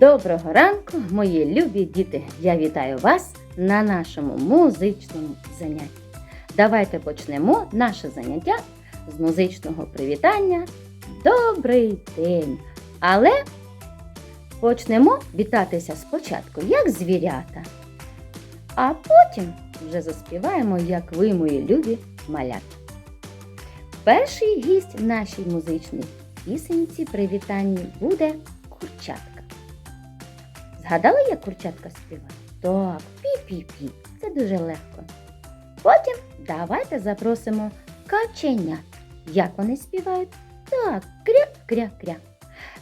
Доброго ранку, мої любі діти! Я вітаю вас на нашому музичному занятті. Давайте почнемо наше заняття з музичного привітання. Добрий день! Але почнемо вітатися спочатку, як звірята, а потім вже заспіваємо, як ви, мої любі малята. Перший гість в нашій музичній пісенці привітанні буде курчатка. Згадали, як курчатка співає? Так, пі-пі-пі. Це дуже легко. Потім давайте запросимо каченят. Як вони співають? Так, кря-кря-кря.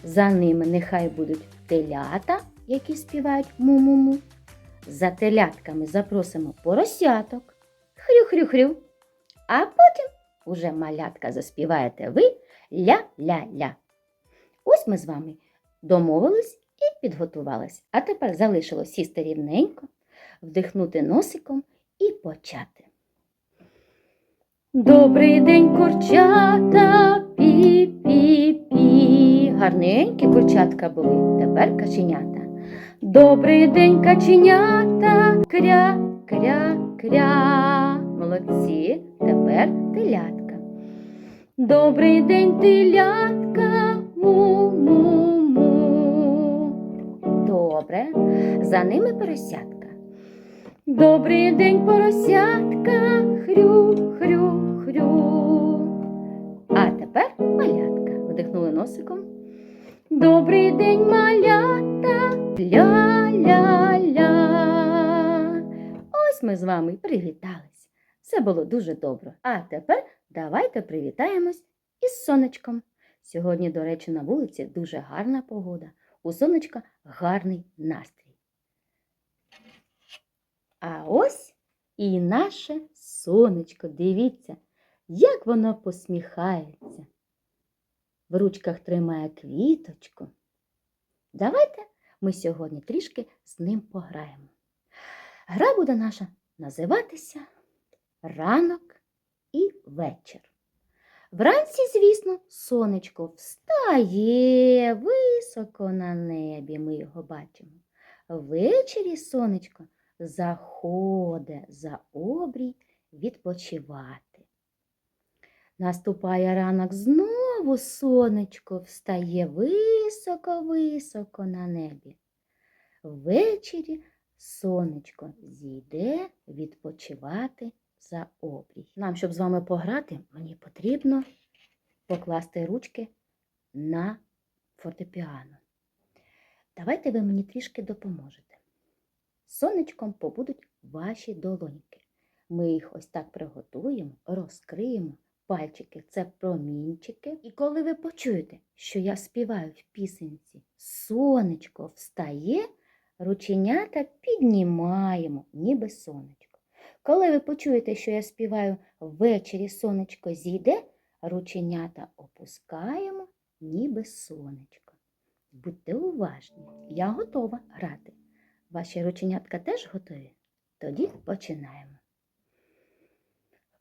За ними нехай будуть телята, які співають му-му-му. За телятками запросимо поросяток. Хрю-хрю-хрю. А потім уже малятка заспіваєте ви ля-ля-ля. Ось ми з вами домовились підготувалась. А тепер залишилось сісти рівненько, вдихнути носиком і почати. Добрий день, курчата, пі-пі-пі. Гарненькі курчатка були, тепер каченята. Добрий день, каченята, кря-кря-кря. Молодці, тепер телятка. Добрий день, телятка, му-му-му. Добре, за ними поросятка. Добрий день, поросятка, хрю-хрю-хрю. А тепер малятка. Вдихнули носиком. Добрий день, малята, ля-ля-ля. Ось ми з вами привітались. Все було дуже добре. А тепер давайте привітаємось із сонечком. Сьогодні, до речі, на вулиці дуже гарна погода. У сонечка гарний настрій. А ось і наше сонечко. Дивіться, як воно посміхається. В ручках тримає квіточку. Давайте ми сьогодні трішки з ним пограємо. Гра буде наша називатися Ранок і вечір. Вранці, звісно, сонечко встає високо на небі, ми його бачимо. Ввечері сонечко заходить за обрій відпочивати. Наступає ранок знову сонечко встає високо-високо на небі. Ввечері сонечко зійде відпочивати за обрій. Нам, щоб з вами пограти, мені потрібно покласти ручки на фортепіано. Давайте ви мені трішки допоможете. Сонечком побудуть ваші долоньки. Ми їх ось так приготуємо, розкриємо. Пальчики це промінчики. І коли ви почуєте, що я співаю в пісенці Сонечко встає, рученята піднімаємо, ніби сонечко. Коли ви почуєте, що я співаю ввечері сонечко зійде, рученята опускаємо, ніби сонечко. Будьте уважні, я готова грати. Ваші рученятка теж готові? Тоді починаємо.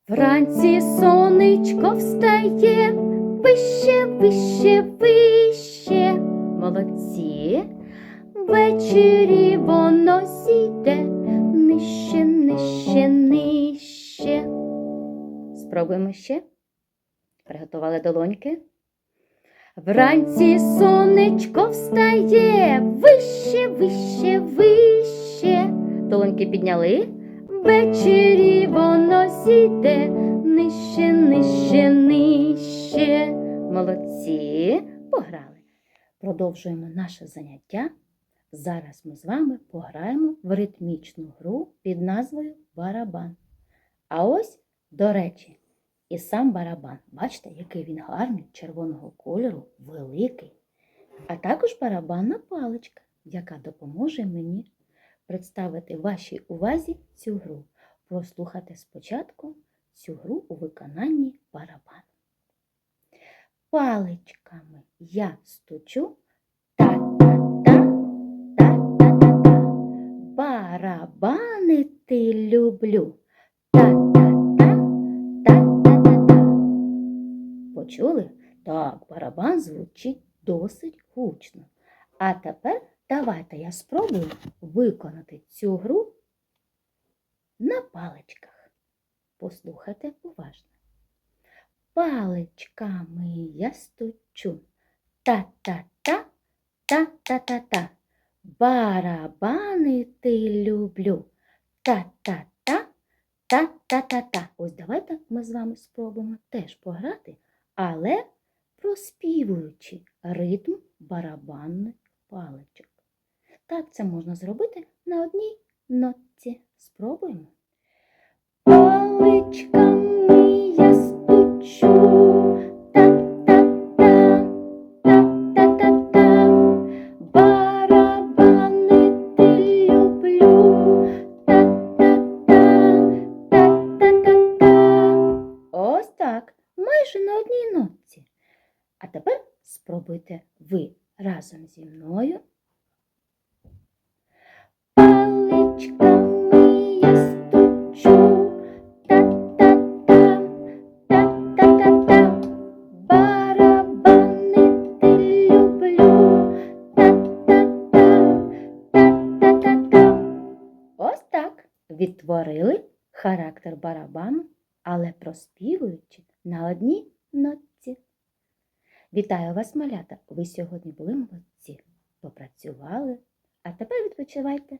Вранці сонечко встає, вище, вище, вище. Молодці. Ввечері воно зійде, нижче, Спробуємо ще. Приготували долоньки. Вранці сонечко встає, вище, вище, вище. Долоньки підняли. Ввечері воно зійде, нижче, нижче, нижче. Молодці, пограли. Продовжуємо наше заняття. Зараз ми з вами пограємо в ритмічну гру під назвою барабан. А ось, до речі, і сам барабан. Бачите, який він гарний, червоного кольору, великий. А також барабанна паличка, яка допоможе мені представити вашій увазі цю гру. Прослухати спочатку цю гру у виконанні барабану. Паличками я стучу та-та-та, та-та-та-та. Барабанити люблю. Почули? Так, барабан звучить досить гучно. А тепер Давайте я спробую виконати цю гру на паличках. Послухайте уважно. Паличками я стучу. Та-та-та, та-та-та-та. Барабанити люблю. Та-та-та, та-та-та-та. Ось давайте ми з вами спробуємо теж пограти, але проспівуючи ритм барабанних паличок. Так це можна зробити на одній нотці. Спробуємо. А тепер спробуйте ви разом зі мною. Паличками я стучу. Та-та-та, та-та-та-та. Барабанити люблю. Та-та-та. Ось так відтворили характер барабану, але проспівуючи на одній нотці. Вітаю вас, малята! Ви сьогодні були молодці, попрацювали, а тепер відпочивайте.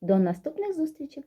До наступних зустрічей!